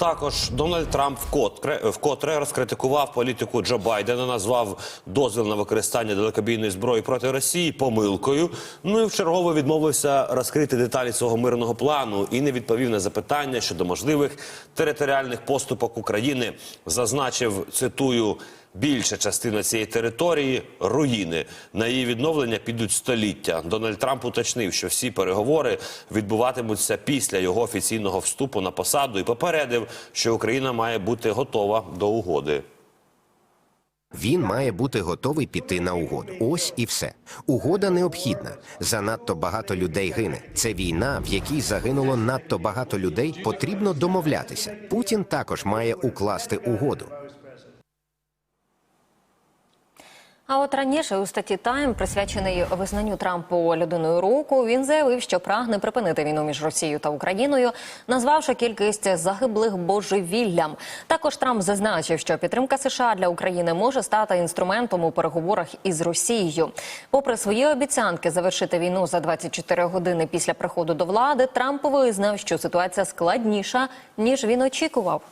Також Дональд Трамп вкотре, розкритикував політику Джо Байдена, назвав дозвіл на використання далекобійної зброї проти Росії помилкою. Ну і вчергово відмовився розкрити деталі свого мирного плану і не відповів на запитання щодо можливих територіальних поступок України. Зазначив, цитую. Більша частина цієї території руїни. На її відновлення підуть століття. Дональд Трамп уточнив, що всі переговори відбуватимуться після його офіційного вступу на посаду і попередив, що Україна має бути готова до угоди. Він має бути готовий піти на угоду. Ось і все. Угода необхідна. Занадто багато людей гине. Це війна, в якій загинуло надто багато людей. Потрібно домовлятися. Путін також має укласти угоду. А от раніше у статті Тайм, присвячений визнанню Трампу людиною року, він заявив, що прагне припинити війну між Росією та Україною, назвавши кількість загиблих божевіллям. Також Трамп зазначив, що підтримка США для України може стати інструментом у переговорах із Росією. Попри свої обіцянки завершити війну за 24 години після приходу до влади, Трамп визнав, що ситуація складніша ніж він очікував.